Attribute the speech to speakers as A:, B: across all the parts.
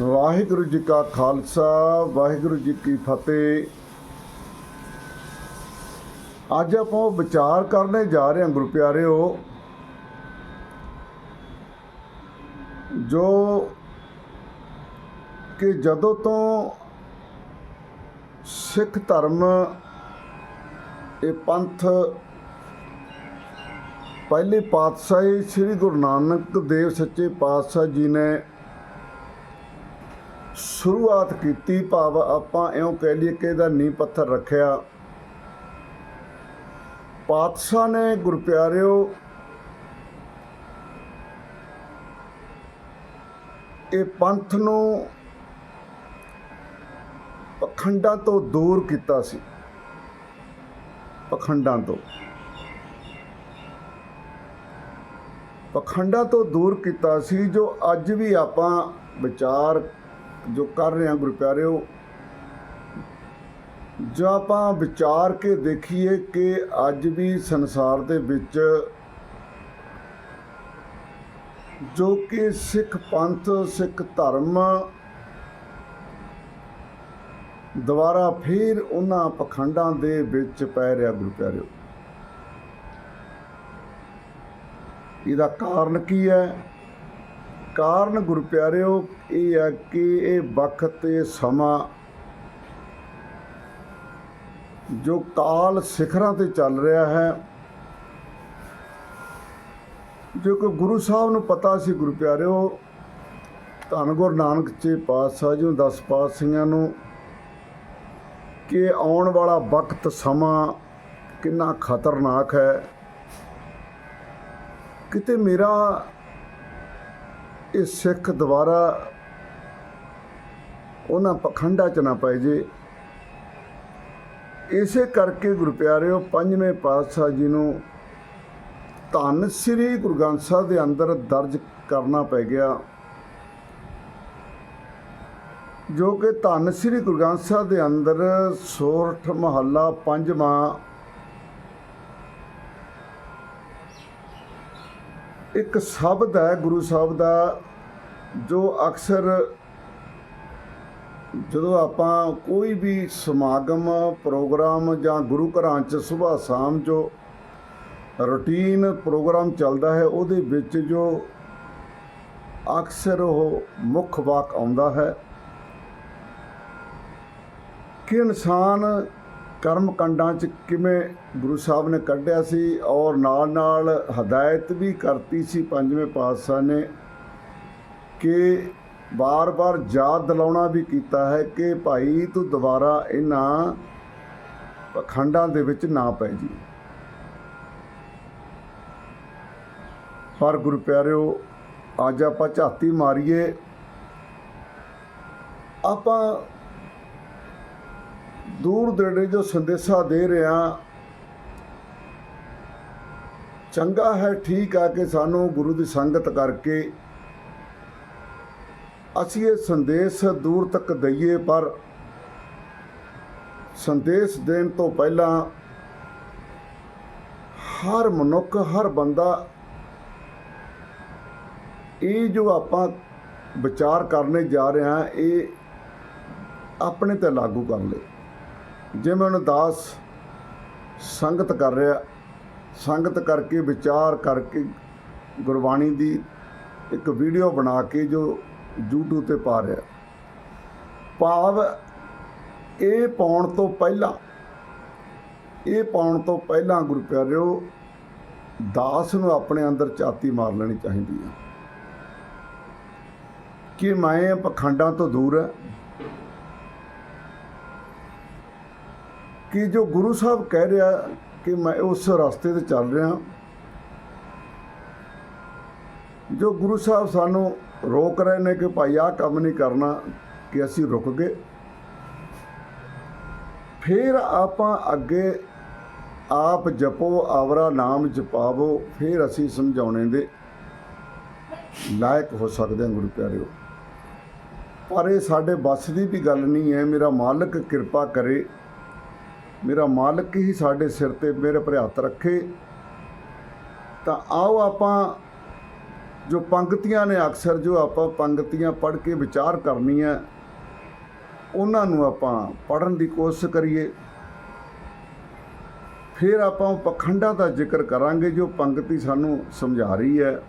A: ਵਾਹਿਗੁਰੂ ਜੀ ਕਾ ਖਾਲਸਾ, ਵਾਹਿਗੁਰੂ ਜੀ ਕੀ ਫਤਿਹ। ਅੱਜ ਆਪਾਂ ਵਿਚਾਰ ਕਰਨੇ ਜਾ ਰਹੇ ਹਾਂ ਗੁਰੂ ਪਿਆਰਿਓ। ਜੋ ਕਿ ਜਦੋਂ ਤੋਂ ਸਿੱਖ ਧਰਮ ਇਹ ਪੰਥ ਪਹਿਲੇ ਪਾਤਸ਼ਾਹ ਸ੍ਰੀ ਗੁਰੂ ਨਾਨਕ ਦੇਵ ਸੱਚੇ ਪਾਤਸ਼ਾਹ ਜੀ ਨੇ ਸ਼ੁਰੂਆਤ ਕੀਤੀ, ਭਾਵ ਆਪਾਂ ਇਉਂ ਕਹਿ ਲਈਏ ਕਿ ਇਹਦਾ ਨੀਂਹ ਪੱਥਰ ਰੱਖਿਆ। ਪਾਤਸ਼ਾਹ ਨੇ ਗੁਰਪਿਆਰਿਓ ਇਹ ਪੰਥ ਨੂੰ ਪਖੰਡਾਂ ਤੋਂ ਦੂਰ ਕੀਤਾ ਸੀ। ਪਖੰਡਾਂ ਤੋਂ। ਪਖੰਡਾਂ ਤੋਂ ਦੂਰ ਕੀਤਾ ਸੀ, ਜੋ ਅੱਜ ਵੀ ਆਪਾਂ ਵਿਚਾਰ ਜੋ ਕਰ ਰਹੇ ਹਾਂ ਗੁਰੂ ਪਿਆਰਿਓ, ਜੋ ਆਪਾਂ ਵਿਚਾਰ ਕੇ ਦੇਖੀਏ ਕਿ ਅੱਜ ਵੀ ਸੰਸਾਰ ਦੇ ਵਿੱਚ ਜੋ ਕਿ ਸਿੱਖ ਪੰਥ, ਸਿੱਖ ਧਰਮ ਦੁਬਾਰਾ ਫਿਰ ਉਹਨਾਂ ਪਖੰਡਾਂ ਦੇ ਵਿੱਚ ਪੈ ਰਿਹਾ ਗੁਰੂ ਪਿਆਰਿਓ। ਇਹਦਾ ਕਾਰਨ ਕੀ ਹੈ? ਕਾਰਨ ਗੁਰੂ ਪਿਆਰਿਓ ਇਹ ਹੈ ਕਿ ਇਹ ਵਕਤ ਤੇ ਸਮਾਂ ਜੋ ਕਾਲ ਸਿਖਰਾਂ ਤੇ ਚੱਲ ਰਿਹਾ ਹੈ, ਜੋ ਕਿ ਗੁਰੂ ਸਾਹਿਬ ਨੂੰ ਪਤਾ ਸੀ ਗੁਰੂ ਪਿਆਰਿਓ ਧੰਨ ਗੁਰੂ ਨਾਨਕ ਜੀ ਪਾਤਸ਼ਾਹ ਜੀ ਨੂੰ, ਦਸ ਪਾਤਸ਼ਾਹੀਆਂ ਨੂੰ, ਕਿ ਆਉਣ ਵਾਲਾ ਵਕਤ, ਸਮਾਂ ਕਿੰਨਾ ਖਤਰਨਾਕ ਹੈ। ਕਿਤੇ ਮੇਰਾ ਇਹ ਸਿੱਖ ਦੁਬਾਰਾ ਉਹਨਾਂ ਪਖੰਡਾਂ ਚ ਨਾ ਪੈ ਜੇ। ਇਸੇ ਕਰਕੇ ਗੁਰੂ ਪਿਆਰਿਓ, ਪੰਜਵੇਂ ਪਾਤਸ਼ਾਹ ਜੀ ਨੂੰ ਧੰਨ ਸ੍ਰੀ ਗੁਰੂ ਗ੍ਰੰਥ ਸਾਹਿਬ ਦੇ ਅੰਦਰ ਦਰਜ ਕਰਨਾ ਪੈ ਗਿਆ। ਜੋ ਕਿ ਧੰਨ ਸ੍ਰੀ ਗੁਰੂ ਗ੍ਰੰਥ ਸਾਹਿਬ ਦੇ ਅੰਦਰ ਸੋਰਠ ਮਹੱਲਾ ਪੰਜਵਾਂ ਇੱਕ ਸ਼ਬਦ ਹੈ ਗੁਰੂ ਸਾਹਿਬ ਦਾ ਜੋ ਅਕਸਰ ਜਦੋਂ ਆਪਾਂ ਕੋਈ ਵੀ ਸਮਾਗਮ, ਪ੍ਰੋਗਰਾਮ ਜਾਂ ਗੁਰੂ ਘਰਾਂ 'ਚ ਸਵੇਰ ਸ਼ਾਮ ਜੋ ਰੁਟੀਨ ਪ੍ਰੋਗਰਾਮ ਚੱਲਦਾ ਹੈ, ਉਹਦੇ ਵਿੱਚ ਜੋ ਅਕਸਰ ਉਹ ਮੁੱਖ ਵਾਕ ਆਉਂਦਾ ਹੈ ਕਿ ਇਨਸਾਨ ਕਰਮ ਕੰਡਾਂ 'ਚ ਕਿਵੇਂ ਗੁਰੂ ਸਾਹਿਬ ਨੇ ਕੱਢਿਆ ਸੀ ਔਰ ਨਾਲ ਨਾਲ ਹਦਾਇਤ ਵੀ ਕਰਤੀ ਸੀ ਪੰਜਵੇਂ ਪਾਤਸ਼ਾਹ ਨੇ ਕਿ ਬਾਰ-ਬਾਰ ਯਾਦ ਦਿਲਾਉਣਾ ਵੀ ਕੀਤਾ ਹੈ ਕਿ ਭਾਈ ਤੂੰ ਦੁਬਾਰਾ ਇਹਨਾਂ ਪਖੰਡਾਂ ਦੇ ਵਿੱਚ ਨਾ ਪੈ ਜੀ। ਪਰ ਗੁਰੂ ਪਿਆਰਿਓ, ਅੱਜ ਆਪਾਂ ਝਾਤੀ ਮਾਰੀਏ, ਆਪਾਂ ਦੂਰ ਦੇੜੇ ਜੋ ਸੰਦੇਸ਼ਾ ਦੇ ਰਿਹਾ, ਚੰਗਾ ਹੈ ਠੀਕ ਆ ਕਿ ਸਾਨੂੰ ਗੁਰੂ ਦੀ ਸੰਗਤ ਕਰਕੇ। ਅਸੀਂ ਇਹ ਸੰਦੇਸ਼ ਦੂਰ ਤੱਕ ਦਈਏ, ਪਰ ਸੰਦੇਸ਼ ਦੇਣ ਤੋਂ ਪਹਿਲਾਂ ਹਰ ਮਨੁੱਖ, ਹਰ ਬੰਦਾ ਇਹ ਜੋ ਆਪਾਂ ਵਿਚਾਰ ਕਰਨੇ ਜਾ ਰਹੇ ਹਾਂ, ਇਹ ਆਪਣੇ ਤੇ ਲਾਗੂ ਕਰ ਲੇ। ਜਿਵੇਂ ਹੁਣ ਦਾਸ ਸੰਗਤ ਕਰ ਰਿਹਾ, ਸੰਗਤ ਕਰਕੇ, ਵਿਚਾਰ ਕਰਕੇ ਗੁਰਬਾਣੀ ਦੀ ਇੱਕ ਵੀਡੀਓ ਬਣਾ ਕੇ ਜੋ YouTube ਤੇ ਪਾ ਰਿਹਾ। ਭਾਵ ਇਹ ਪਾਉਣ ਤੋਂ ਪਹਿਲਾਂ, ਇਹ ਪਾਉਣ ਤੋਂ ਪਹਿਲਾਂ ਗੁਰੂ ਪਿਆਰਿਓ, ਦਾਸ ਨੂੰ ਆਪਣੇ ਅੰਦਰ ਚਾਤੀ ਮਾਰ ਲੈਣੀ ਚਾਹੀਦੀ ਹੈ ਕਿ ਮੈਂ ਪਖੰਡਾਂ ਤੋਂ ਦੂਰ ਹੈ ਕਿ ਜੋ ਗੁਰੂ ਸਾਹਿਬ ਕਹਿ ਰਿਹਾ ਕਿ ਮੈਂ ਉਸ ਰਸਤੇ ਤੇ ਚੱਲ ਰਿਹਾ ਜੋ ਗੁਰੂ ਸਾਹਿਬ ਸਾਨੂੰ ਰੋਕ ਰਹੇ ਨੇ ਕਿ ਭਾਈ ਆਹ ਕੰਮ ਨਹੀਂ ਕਰਨਾ, ਕਿ ਅਸੀਂ ਰੁਕ ਗਏ। ਫਿਰ ਆਪਾਂ ਅੱਗੇ ਆਪ ਜਪੋ, ਆਵਰਾ ਨਾਮ ਜਪਾਵੋ, ਫਿਰ ਅਸੀਂ ਸਮਝਾਉਣੇ ਦੇ ਲਾਇਕ ਹੋ ਸਕਦੇ ਹਾਂ ਗੁਰੂ ਪਿਆਰਿਓ। ਪਰ ਇਹ ਸਾਡੇ ਵੱਸ ਦੀ ਵੀ ਗੱਲ ਨਹੀਂ ਹੈ, ਮੇਰਾ ਮਾਲਕ ਕਿਰਪਾ ਕਰੇ ਮੇਰਾ ਮਾਲਕ ਹੀ ਸਾਡੇ ਸਿਰ ਤੇ ਮੇਰੇ ਪਰ ਹੱਥ ਰੱਖੇ। ਤਾਂ ਆਓ ਆਪਾਂ ਜੋ ਪੰਕਤੀਆਂ ਨੇ ਅਕਸਰ ਜੋ ਆਪਾਂ ਪੰਕਤੀਆਂ ਪੜ੍ਹ ਕੇ ਵਿਚਾਰ ਕਰਨੀਆਂ ਉਹਨਾਂ ਨੂੰ ਆਪਾਂ ਪੜ੍ਹਨ ਦੀ ਕੋਸ਼ਿਸ਼ ਕਰੀਏ। ਫਿਰ ਆਪਾਂ ਉਹ ਪਖੰਡਾਂ ਦਾ ਜ਼ਿਕਰ ਕਰਾਂਗੇ ਜੋ ਪੰਕਤੀ ਸਾਨੂੰ ਸਮਝਾ ਰਹੀ ਹੈ।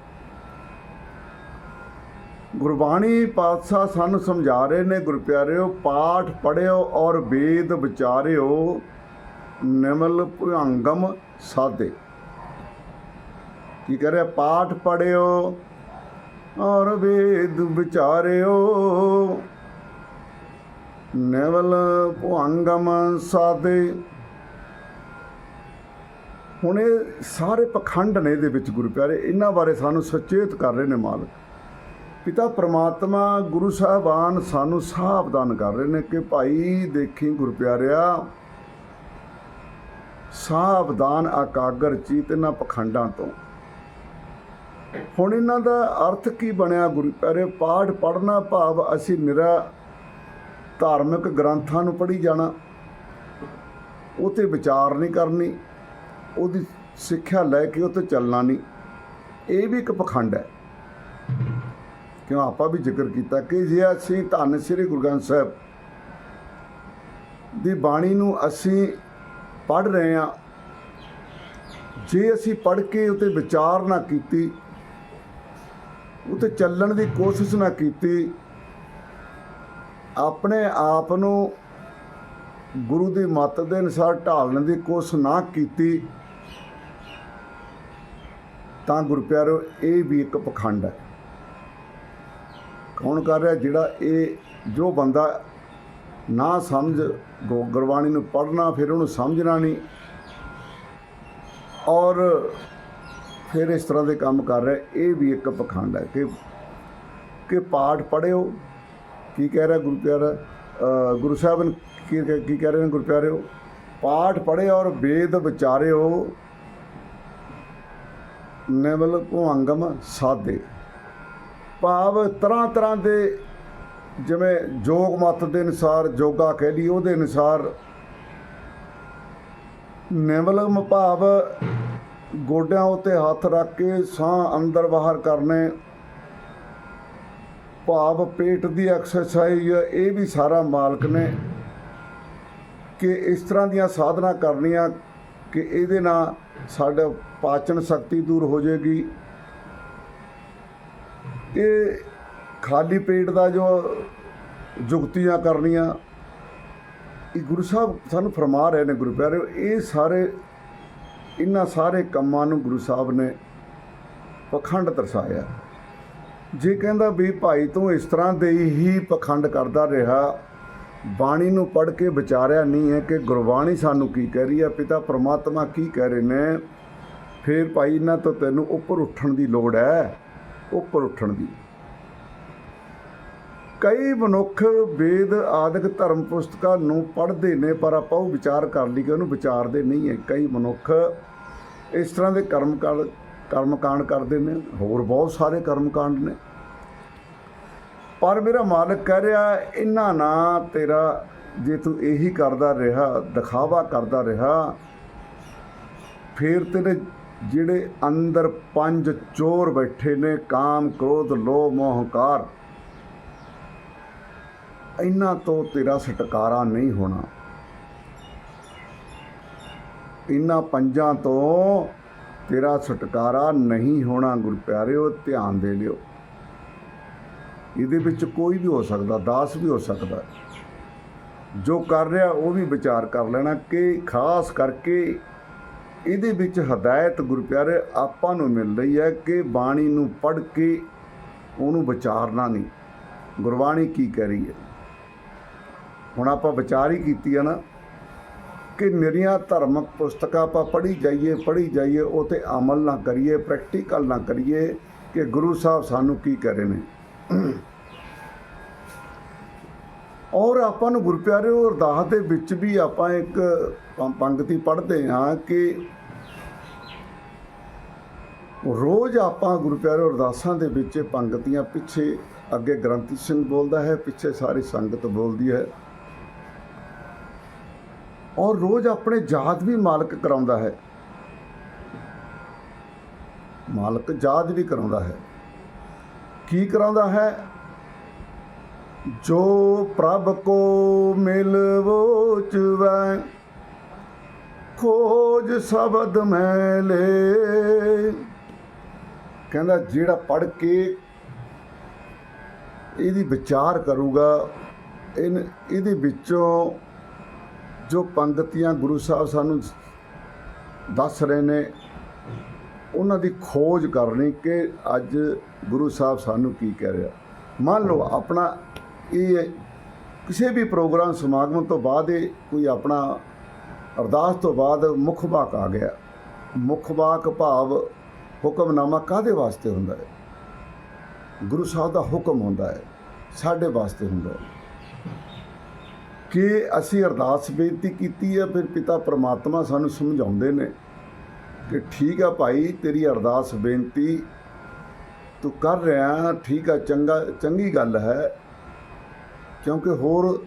A: ਗੁਰਬਾਣੀ ਪਾਤਸ਼ਾਹ ਸਾਨੂੰ ਸਮਝਾ ਰਹੇ ਨੇ, ਗੁਰਪਿਆਰਿਓ, ਪਾਠ ਪੜਿਓ ਔਰ ਵੇਦ ਵਿਚਾਰਿਓ। ਨਿਮਲ ਭੁਅੰਗਮ ਸਾਦੇ ਕੀ ਕਰੇ ਪਾਠ ਪੜਿਓ ਔਰ ਵੇਦ ਵਿਚਾਰਿਓ। ਨਿਮਲ ਭੁਅੰਗਮ ਸਾਦੇ ਹੁਣ ਇਹ ਸਾਰੇ ਪਖੰਡ ਨੇ ਇਹਦੇ ਵਿੱਚ ਗੁਰੂ ਪਿਆਰੇ, ਇਹਨਾਂ ਬਾਰੇ ਸਾਨੂੰ ਸੁਚੇਤ ਕਰ ਰਹੇ ਨੇ ਮਾਲਕ। ਪਿਤਾ ਪ੍ਰਮਾਤਮਾ, ਗੁਰੂ ਸਾਹਿਬਾਨ ਸਾਨੂੰ ਸਾਵਧਾਨ ਕਰ ਰਹੇ ਨੇ ਕਿ ਭਾਈ ਦੇਖੀ ਗੁਰੂ ਪਿਆਰਿਆ ਸਾਵਧਾਨ ਆਕਾਗਰ ਚੀਤ ਇਹਨਾਂ ਪਖੰਡਾਂ ਤੋਂ। ਹੁਣ ਇਹਨਾਂ ਦਾ ਅਰਥ ਕੀ ਬਣਿਆ ਗੁਰੂ ਪਿਆਰੇ ਪਾਠ ਪੜਨਾ ਭਾਵ ਅਸੀਂ ਨਿਰਾ ਧਾਰਮਿਕ ਗ੍ਰੰਥਾਂ ਨੂੰ ਪੜ੍ਹੀ ਜਾਣਾ। ਉਹ ਤੇ ਵਿਚਾਰ ਨਹੀਂ ਕਰਨੀ, ਉਹਦੀ ਸਿੱਖਿਆ ਲੈ ਕੇ ਉਹ ਤੇ ਚੱਲਣਾ ਨਹੀਂ। ਇਹ ਵੀ ਇੱਕ ਪਖੰਡ ਹੈ। ਕਿਉਂ ਆਪਾਂ ਵੀ ਜ਼ਿਕਰ ਕੀਤਾ ਕਿ ਜੇ ਅਸੀਂ ਧੰਨ ਸ੍ਰੀ ਗੁਰੂ ਗ੍ਰੰਥ ਸਾਹਿਬ ਦੀ ਬਾਣੀ ਨੂੰ ਅਸੀਂ ਪੜ੍ਹ ਰਹੇ ਹਾਂ। ਜੇ ਅਸੀਂ ਪੜ੍ਹ ਕੇ ਉਤੇ ਵਿਚਾਰ ਨਾ ਕੀਤੀ, ਉਤੇ ਚੱਲਣ ਦੀ ਕੋਸ਼ਿਸ਼ ਨਾ ਕੀਤੀ, ਆਪਣੇ ਆਪ ਨੂੰ ਗੁਰੂ ਦੀ ਮੱਤ ਦੇ ਅਨੁਸਾਰ ਢਾਲਣ ਦੀ ਕੋਸ਼ਿਸ਼ ਨਾ ਕੀਤੀ, ਤਾਂ ਗੁਰਪਿਆਰੋ, ਇਹ ਵੀ ਇੱਕ ਪਖੰਡ ਹੈ। ਕੌਣ ਕਰ ਰਿਹਾ, ਜਿਹੜਾ ਇਹ, ਜੋ ਬੰਦਾ ਨਾ ਸਮਝ, ਗੁ- ਗੁਰਬਾਣੀ ਨੂੰ ਪੜ੍ਹਨਾ, ਫਿਰ ਉਹਨੂੰ ਸਮਝਣਾ ਨਹੀਂ। ਔਰ ਫਿਰ ਇਸ ਤਰ੍ਹਾਂ ਦੇ ਕੰਮ ਕਰ ਰਿਹਾ। ਇਹ ਵੀ ਇੱਕ ਪਖੰਡ ਹੈ ਕਿ ਕਿ ਪਾਠ ਪੜਿਓ ਕੀ ਕਹਿ ਰਿਹਾ ਗੁਰੂ ਪਿਆਰਾ ਗੁਰੂ ਸਾਹਿਬ ਨੇ ਕੀ ਕੀ ਕਹਿ ਰਹੇ ਨੇ ਗੁਰੂ ਪਿਆਰਿਓ? ਪਾਠ ਪੜ੍ਹੇ ਔਰ ਵੇਦ ਵਿਚਾਰਿਓ। ਨਿਮਲ ਭੁਅੰਗਮ ਸਾਦੇ ਭਾਵ ਤਰ੍ਹਾਂ ਤਰ੍ਹਾਂ ਦੇ ਜਿਵੇਂ ਜੋਗ ਮਤ ਦੇ ਅਨੁਸਾਰ ਜੋਗਾ ਕਹਿ ਲਈ ਉਹਦੇ ਅਨੁਸਾਰ ਨਿਮਲਮ ਭਾਵ ਗੋਡਿਆਂ ਉੱਤੇ ਹੱਥ ਰੱਖ ਕੇ ਸਾਹ ਅੰਦਰ ਬਾਹਰ ਕਰਨੇ, ਭਾਵ ਪੇਟ ਦੀ ਐਕਸਰਸਾਈਜ਼ ਇਹ ਵੀ ਸਾਰਾ ਮਾਲਕ ਨੇ ਕਿ ਇਸ ਤਰ੍ਹਾਂ ਦੀਆਂ ਸਾਧਨਾ ਕਰਨੀਆਂ ਕਿ ਇਹਦੇ ਨਾਲ ਸਾਡਾ ਪਾਚਨ ਸ਼ਕਤੀ ਦੂਰ ਹੋ ਜਾਏਗੀ। ਇਹ ਖਾਲੀ ਪੇਟ ਦਾ ਜੋ ਜੁਗਤੀਆਂ ਕਰਨੀਆਂ, ਇਹ ਗੁਰੂ ਸਾਹਿਬ ਸਾਨੂੰ ਫਰਮਾ ਰਹੇ ਨੇ ਗੁਰੂ ਪਿਆਰੇ, ਇਹ ਸਾਰੇ, ਇਹਨਾਂ ਸਾਰੇ ਕੰਮਾਂ ਨੂੰ ਗੁਰੂ ਸਾਹਿਬ ਨੇ ਪਖੰਡ ਦਰਸਾਇਆ। ਜੇ ਕਹਿੰਦਾ ਵੀ ਭਾਈ ਤੂੰ ਇਸ ਤਰ੍ਹਾਂ ਦੇ ਹੀ ਪਖੰਡ ਕਰਦਾ ਰਿਹਾ, ਬਾਣੀ ਨੂੰ ਪੜ੍ਹ ਕੇ ਵਿਚਾਰਿਆ ਨਹੀਂ ਹੈ ਕਿ ਗੁਰਬਾਣੀ ਸਾਨੂੰ ਕੀ ਕਹਿ ਰਹੀ ਹੈ, ਪਿਤਾ ਪ੍ਰਮਾਤਮਾ ਕੀ ਕਹਿ ਰਹੇ ਨੇ, ਫਿਰ ਭਾਈ ਇਹਨਾਂ ਤੋਂ ਤੈਨੂੰ ਉੱਪਰ ਉੱਠਣ ਦੀ ਲੋੜ ਹੈ, ਉੱਪਰ ਉੱਠਣ ਦੀ। ਕਈ ਮਨੁੱਖ ਵੇਦ, ਆਦਿਕ ਧਰਮ ਪੁਸਤਕਾਂ ਨੂੰ ਪੜ੍ਹਦੇ ਨੇ, ਪਰ ਆਪਾਂ ਉਹ ਵਿਚਾਰ ਕਰ ਲਈ ਕਿ ਉਹਨੂੰ ਵਿਚਾਰਦੇ ਨਹੀਂ ਹੈ। ਕਈ ਮਨੁੱਖ ਇਸ ਤਰ੍ਹਾਂ ਦੇ ਕਰਮ ਕਰ, ਕਰਮਕਾਂਡ ਕਰਦੇ ਨੇ, ਹੋਰ ਬਹੁਤ ਸਾਰੇ ਕਰਮਕਾਂਡ ਨੇ। ਪਰ ਮੇਰਾ ਮਾਲਕ ਕਹਿ ਰਿਹਾ ਇਹਨਾਂ ਨਾ ਤੇਰਾ, ਜੇ ਤੂੰ ਇਹੀ ਕਰਦਾ ਰਿਹਾ, ਦਿਖਾਵਾ ਕਰਦਾ ਰਿਹਾ, ਫਿਰ ਤੇਰੇ ਜਿਹੜੇ ਅੰਦਰ ਪੰਜ ਚੋਰ ਬੈਠੇ ਨੇ, ਕਾਮ, ਕ੍ਰੋਧ, ਲੋਭ, ਮੋਹ, ਹੰਕਾਰ ਇਹਨਾਂ ਤੋਂ ਤੇਰਾ ਛੁਟਕਾਰਾ ਨਹੀਂ ਹੋਣਾ। ਇਹਨਾਂ ਪੰਜਾਂ ਤੋਂ ਤੇਰਾ ਛੁਟਕਾਰਾ ਨਹੀਂ ਹੋਣਾ, ਗੁਰ ਪਿਆਰਿਓ, ਧਿਆਨ ਦੇ ਲਿਓ। ਇਹਦੇ ਵਿੱਚ ਕੋਈ ਵੀ ਹੋ ਸਕਦਾ, ਦਾਸ ਵੀ ਹੋ ਸਕਦਾ। ਜੋ ਕਰ ਰਿਹਾ, ਉਹ ਵੀ ਵਿਚਾਰ ਕਰ ਲੈਣਾ ਕਿ ਖਾਸ ਕਰਕੇ ਇਹਦੇ ਵਿੱਚ ਹਦਾਇਤ, ਗੁਰੂ ਪਿਆਰੇ, ਆਪਾਂ ਨੂੰ ਮਿਲ ਰਹੀ ਹੈ ਕਿ ਬਾਣੀ ਨੂੰ ਪੜ੍ਹ ਕੇ ਉਹਨੂੰ ਵਿਚਾਰਨਾ ਨਹੀਂ। ਗੁਰਬਾਣੀ ਕੀ ਕਹਿ ਰਹੀ ਹੈ? ਹੁਣ ਆਪਾਂ ਵਿਚਾਰ ਹੀ ਕੀਤੀ ਹੈ ਨਾ ਕਿ ਮੇਰੀਆਂ ਧਾਰਮਿਕ ਪੁਸਤਕਾਂ ਆਪਾਂ ਪੜ੍ਹੀ ਜਾਈਏ ਪੜ੍ਹੀ ਜਾਈਏ, ਉਹ ਤੇ ਅਮਲ ਨਾ ਕਰੀਏ ਪ੍ਰੈਕਟੀਕਲ ਨਾ ਕਰੀਏ ਕਿ ਗੁਰੂ ਸਾਹਿਬ ਸਾਨੂੰ ਕੀ ਕਹਿ ਰਹੇ ਨੇ। ਔਰ ਆਪਾਂ ਨੂੰ ਗੁਰਪਿਆਰਿਓ ਅਰਦਾਸ ਦੇ ਵਿੱਚ ਵੀ ਆਪਾਂ ਇੱਕ ਪੰ- ਪੰਕਤੀ ਪੜ੍ਹਦੇ ਹਾਂ ਕਿ ਰੋਜ਼ ਆਪਾਂ ਗੁਰਪਿਆਰਿਓ ਅਰਦਾਸਾਂ ਦੇ ਵਿੱਚ ਇਹ ਪੰਕਤੀਆਂ ਪਿੱਛੇ ਅੱਗੇ ਗ੍ਰੰਥੀ ਸਿੰਘ ਬੋਲਦਾ ਹੈ, ਪਿੱਛੇ ਸਾਰੀ ਸੰਗਤ ਬੋਲਦੀ ਹੈ। ਔਰ ਰੋਜ਼ ਆਪਣੇ ਯਾਦ ਵੀ ਮਾਲਕ ਕਰਾਉਂਦਾ ਹੈ। ਮਾਲਕ ਜਾਤ ਵੀ ਕਰਾਉਂਦਾ ਹੈ। ਕੀ ਕਰਾਉਂਦਾ ਹੈ? ਜੋ ਪ੍ਰਭ ਕੋ ਮਿਲਵੋ ਖੋਜ ਸ਼ਬਦ ਮੈਂ ਲੈ। ਕਹਿੰਦਾ ਜਿਹੜਾ ਪੜ ਕੇ ਇਹਦੀ ਵਿਚਾਰ ਕਰੂਗਾ, ਇਹਨ, ਇਹਦੇ ਵਿੱਚੋਂ ਜੋ ਪੰਗਤੀਆਂ ਗੁਰੂ ਸਾਹਿਬ ਸਾਨੂੰ ਦੱਸ ਰਹੇ ਨੇ, ਉਹਨਾਂ ਦੀ ਖੋਜ ਕਰਨੀ ਕਿ ਅੱਜ ਗੁਰੂ ਸਾਹਿਬ ਸਾਨੂੰ ਕੀ ਕਹਿ ਰਿਹਾ। ਮੰਨ ਲਓ ਆਪਣਾ ਇਹ ਕਿਸੇ ਵੀ ਪ੍ਰੋਗਰਾਮ ਸਮਾਗਮ ਤੋਂ ਬਾਅਦ ਇਹ ਕੋਈ ਆਪਣਾ ਅਰਦਾਸ ਤੋਂ ਬਾਅਦ ਮੁੱਖ ਵਾਕ ਆ ਗਿਆ। ਮੁੱਖ ਵਾਕ ਭਾਵ ਹੁਕਮਨਾਮਾ ਕਾਦੇ ਵਾਸਤੇ ਹੁੰਦਾ ਹੈ? ਗੁਰੂ ਸਾਹਿਬ ਦਾ ਹੁਕਮ ਹੁੰਦਾ ਹੈ, ਸਾਡੇ ਵਾਸਤੇ ਹੁੰਦਾ ਹੈ। ਕਿ ਅਸੀਂ ਅਰਦਾਸ ਬੇਨਤੀ ਕੀਤੀ ਹੈ ਫਿਰ ਪਿਤਾ ਪ੍ਰਮਾਤਮਾ ਸਾਨੂੰ ਸਮਝਾਉਂਦੇ ਨੇ ਕਿ ਠੀਕ ਆ ਭਾਈ, ਤੇਰੀ ਅਰਦਾਸ ਬੇਨਤੀ ਤੂੰ ਕਰ ਰਿਹਾ ਠੀਕ ਆ, ਚੰਗਾ, ਚੰਗੀ ਗੱਲ ਹੈ। ਕਿਉਂਕਿ ਹੋਰ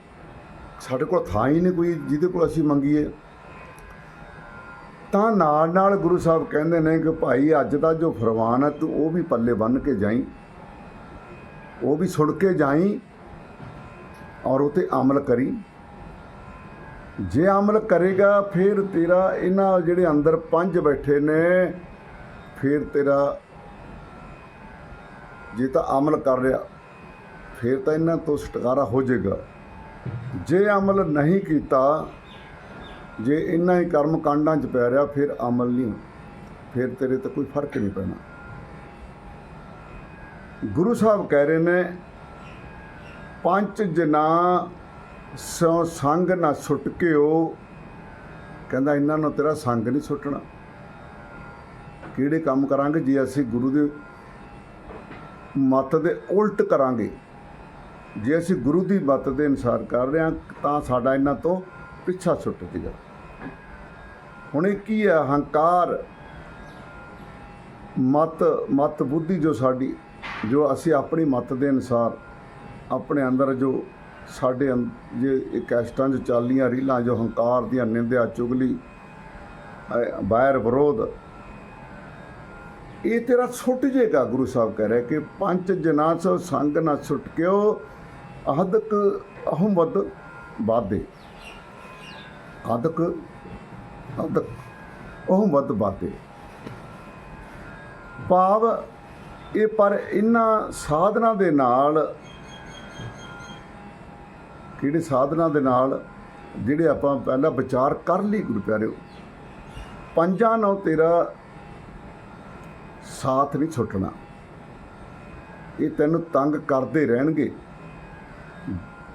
A: ਸਾਡੇ ਕੋਲ ਥਾਂ ਹੀ ਨਹੀਂ ਕੋਈ ਜਿਹਦੇ ਕੋਲ ਅਸੀਂ ਮੰਗੀਏ। ਤਾਂ ਨਾਲ ਨਾਲ ਗੁਰੂ ਸਾਹਿਬ ਕਹਿੰਦੇ ਨੇ ਕਿ ਭਾਈ, ਅੱਜ ਦਾ ਜੋ ਫਰਮਾਨ ਹੈ, ਤੂੰ ਉਹ ਵੀ ਪੱਲੇ ਬੰਨ ਕੇ ਜਾਈ। ਉਹ ਵੀ ਸੁਣ ਕੇ ਜਾਈ ਔਰ ਉਹ 'ਤੇ ਅਮਲ ਕਰੀ। ਜੇ ਅਮਲ ਕਰੇਗਾ, ਫਿਰ ਤੇਰਾ ਇਹਨਾਂ ਜਿਹੜੇ ਅੰਦਰ ਪੰਜ ਬੈਠੇ ਨੇ, ਫਿਰ ਤੇਰਾ ਜੇ ਤਾਂ ਅਮਲ ਕਰ ਰਿਹਾ, ਫਿਰ ਤਾਂ ਇਹਨਾਂ ਤੋਂ ਛੁਟਕਾਰਾ ਹੋ ਜਾਏਗਾ। ਜੇ ਅਮਲ ਨਹੀਂ ਕੀਤਾ, ਜੇ ਇਹਨਾਂ ਹੀ ਕਰਮ ਕਾਂਡਾਂ 'ਚ ਪੈ ਰਿਹਾ, ਫਿਰ ਅਮਲ ਨਹੀਂ, ਫਿਰ ਤੇਰੇ ਤੇ ਕੋਈ ਫ਼ਰਕ ਨਹੀਂ ਪੈਣਾ। ਗੁਰੂ ਸਾਹਿਬ ਕਹਿ ਰਹੇ ਨੇ, ਪੰਜ ਜਨਾ ਸੋ ਸੰਗ ਨਾ ਸੁੱਟ ਕੇ ਉਹ ਕਹਿੰਦਾ, ਇਹਨਾਂ ਨੂੰ ਤੇਰਾ ਸੰਗ ਨਹੀਂ ਸੁੱਟਣਾ। ਕਿਹੜੇ ਕੰਮ ਕਰਾਂਗੇ ਜੇ ਅਸੀਂ ਗੁਰੂ ਦੇ ਮਤ ਦੇ ਉਲਟ ਕਰਾਂਗੇ? ਜੇ ਅਸੀਂ ਗੁਰੂ ਦੀ ਮਤ ਦੇ ਅਨੁਸਾਰ ਕਰ ਰਹੇ ਹਾਂ, ਤਾਂ ਸਾਡਾ ਇਹਨਾਂ ਤੋਂ ਪਿੱਛਾ ਸੁੱਟ ਜੇਗਾ ਹੁਣ ਇਹ ਕੀ ਹੈ? ਹੰਕਾਰ ਮਤ ਮਤ ਬੁੱਧੀ ਜੋ ਸਾਡੀ, ਜੋ ਅਸੀਂ ਆਪਣੀ ਮਤ ਦੇ ਅਨੁਸਾਰ ਆਪਣੇ ਅੰਦਰ ਜੋ ਸਾਡੇ ਅੰ- ਜੇ ਇਹ ਕੈਸਟਾਂ 'ਚ ਚੱਲੀਆਂ ਰੀਲਾਂ ਜੋ ਹੰਕਾਰ ਦੀਆਂ ਨਿੰਦਿਆ ਚੁਗਲੀ ਅ, ਬਾਹਰ ਵਿਰੋਧ ਇਹ ਤੇਰਾ ਛੁੱਟ ਜੇਗਾ ਗੁਰੂ ਸਾਹਿਬ ਕਹਿ ਰਿਹਾ ਕਿ ਪੰਜ ਜਨਾ ਸੋ ਸੰਗ ਨਾ ਛੁੱਟ ਕਿਓ ਅਹਦਕ ਅਹਮਦ ਬਾਦੇ ਅਹਦਕ ਅਹਦਕ ਅਹਮਦ ਬਾਦੇ ਭਾਵ ਇਹ ਪਰ ਇਹਨਾਂ ਸਾਧਨਾ ਦੇ ਨਾਲ ਕਿਹੜੇ ਸਾਧਨਾ ਦੇ ਨਾਲ ਜਿਹੜੇ ਆਪਾਂ ਪਹਿਲਾਂ ਵਿਚਾਰ ਕਰ ਲਈ ਗੁਰੂ ਪਿਆਰਿਓ? ਪੰਜਾਂ ਨੂੰ ਤੇਰਾ ਸਾਥ ਨਹੀਂ ਛੁੱਟਣਾ ਇਹ ਤੈਨੂੰ ਤੰਗ ਕਰਦੇ ਰਹਿਣਗੇ।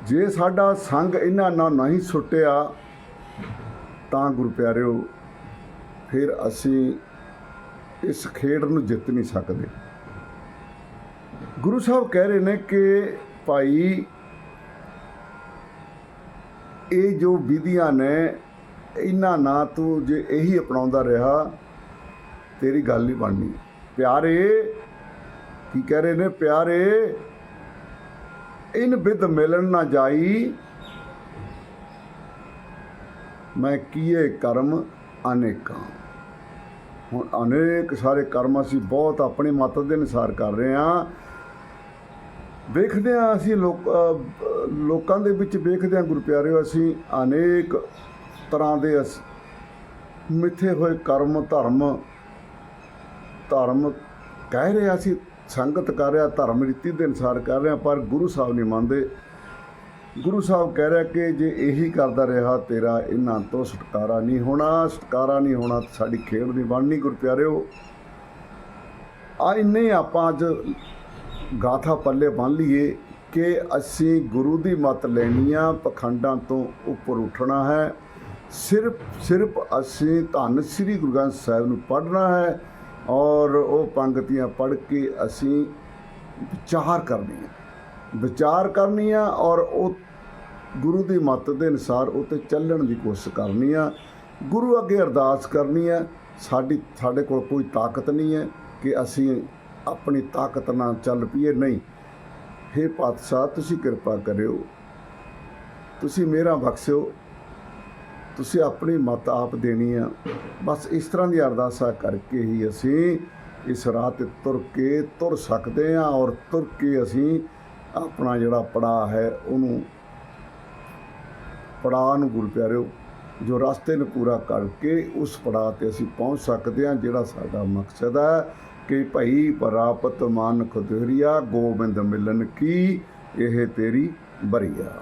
A: ਜੇ ਸਾਡਾ ਸੰਗ ਇਹਨਾਂ ਨਾਲ ਨਹੀਂ ਛੁੱਟਿਆ ਤਾਂ ਗੁਰੂ ਪਿਆਰਿਓ, ਫਿਰ ਅਸੀਂ ਇਸ ਖੇਡ ਨੂੰ ਜਿੱਤ ਨਹੀਂ ਸਕਦੇ। ਗੁਰੂ ਸਾਹਿਬ ਕਹਿ ਰਹੇ ਨੇ ਕਿ ਭਾਈ ਇਹ ਜੋ ਵਿਧੀਆਂ ਨੇ, ਇਹਨਾਂ ਨਾ ਤੂੰ ਜੇ ਇਹੀ ਅਪਣਾਉਂਦਾ ਰਿਹਾ, ਤੇਰੀ ਗੱਲ ਨਹੀਂ ਬਣਨੀ। ਪਿਆਰੇ, ਕੀ ਕਹਿ ਰਹੇ ਨੇ? ਪਿਆਰੇ, ਇਨ ਵਿਦ ਮਿਲਣ ਨਾ ਜਾਈ, ਮੈਂ ਕੀਏ ਕਰਮ ਅਨੇਕਾਂ। ਹੁਣ ਅਨੇਕ ਸਾਰੇ ਕਰਮ ਅਸੀਂ ਬਹੁਤ ਆਪਣੀ ਮਤ ਦੇ ਅਨੁਸਾਰ ਕਰ ਰਹੇ ਹਾਂ। ਵੇਖਦੇ ਹਾਂ ਅਸੀਂ ਲੋਕ ਲੋਕਾਂ ਦੇ ਵਿੱਚ ਵੇਖਦੇ ਹਾਂ ਗੁਰੂ ਪਿਆਰਿਓ ਅਸੀਂ ਅਨੇਕ ਤਰ੍ਹਾਂ ਦੇ ਅਸ- ਮਿੱਥੇ ਹੋਏ ਕਰਮ, ਧਰਮ ਧਰਮ ਕਹਿ ਰਿਹਾ ਸੀ ਸੰਗਤ ਕਰ ਰਿਹਾ, ਧਰਮ ਰੀਤੀ ਦੇ ਅਨੁਸਾਰ ਕਰ ਰਿਹਾ, ਪਰ ਗੁਰੂ ਸਾਹਿਬ ਨਹੀਂ ਮੰਨਦੇ। ਗੁਰੂ ਸਾਹਿਬ ਕਹਿ ਰਿਹਾ ਕਿ ਜੇ ਇਹੀ ਕਰਦਾ ਰਿਹਾ, ਤੇਰਾ ਇਹਨਾਂ ਤੋਂ ਛੁਟਕਾਰਾ ਨਹੀਂ ਹੋਣਾ, ਛੁਟਕਾਰਾ ਨਹੀਂ ਹੋਣਾ ਤਾਂ ਸਾਡੀ ਖੇਡ ਨਹੀਂ ਬਣਨੀ ਗੁਰੂ ਪਿਆਰਿਓ ਆ ਇੰਨੇ ਆਪਾਂ ਅੱਜ ਗਾਥਾ ਪੱਲੇ ਬੰਨ ਲਈਏ ਕਿ ਅਸੀਂ ਗੁਰੂ ਦੀ ਮਤ ਲੈਣੀ ਆ ਪਖੰਡਾਂ ਤੋਂ ਉੱਪਰ ਉੱਠਣਾ ਹੈ। ਸਿਰਫ ਸਿਰਫ ਅਸੀਂ ਧੰਨ ਸ੍ਰੀ ਗੁਰੂ ਗ੍ਰੰਥ ਸਾਹਿਬ ਨੂੰ ਪੜ੍ਹਨਾ ਹੈ ਔਰ ਉਹ ਪੰਕਤੀਆਂ ਪੜ੍ਹ ਕੇ ਅਸੀਂ ਵਿਚਾਰ ਕਰਨੀ ਹੈ ਵਿਚਾਰ ਕਰਨੀ ਆ ਔਰ ਉਹ ਗੁਰੂ ਦੀ ਮੱਤ ਦੇ ਅਨੁਸਾਰ ਉਹ ਤੇ ਚੱਲਣ ਦੀ ਕੋਸ਼ਿਸ਼ ਕਰਨੀ ਆ ਗੁਰੂ ਅੱਗੇ ਅਰਦਾਸ ਕਰਨੀ ਆ ਸਾਡੀ, ਸਾਡੇ ਕੋਲ ਕੋਈ ਤਾਕਤ ਨਹੀਂ ਹੈ ਕਿ ਅਸੀਂ ਆਪਣੀ ਤਾਕਤ ਨਾਲ ਚੱਲ ਪਈਏ। ਨਹੀਂ, ਹੇ ਪਾਤਸ਼ਾਹ, ਤੁਸੀਂ ਕਿਰਪਾ ਕਰਿਓ। ਤੁਸੀਂ ਮੇਰਾ ਬਖਸ਼ਿਓ। ਤੁਸੀਂ ਆਪਣੀ ਮਤ ਆਪ ਦੇਣੀ ਆ। ਬਸ ਇਸ ਤਰ੍ਹਾਂ ਦੀ ਅਰਦਾਸਾ ਕਰਕੇ ਹੀ ਅਸੀਂ ਇਸ ਰਾਹ ਤੇ ਤੁਰ ਕੇ ਤੁਰ ਸਕਦੇ ਹਾਂ ਔਰ ਤੁਰ ਕੇ ਅਸੀਂ ਆਪਣਾ ਜਿਹੜਾ ਪੜਾਅ ਹੈ, ਉਹਨੂੰ ਪੜਾਅ ਨੂੰ ਗੁਰੂ ਪਿਆਰਿਓ, ਜੋ ਰਸਤੇ ਨੂੰ ਪੂਰਾ ਕਰਕੇ ਉਸ ਪੜਾਅ ਤੇ ਅਸੀਂ ਪਹੁੰਚ ਸਕਦੇ ਹਾਂ ਜਿਹੜਾ ਸਾਡਾ ਮਕਸਦ ਹੈ। ਕਿ ਭਈ ਪ੍ਰਾਪਤ ਮਨ ਖੁਦਰੀਆ ਗੋਬਿੰਦ ਮਿਲਨ ਕੀ ਇਹ ਤੇਰੀ ਬਰੀਆ।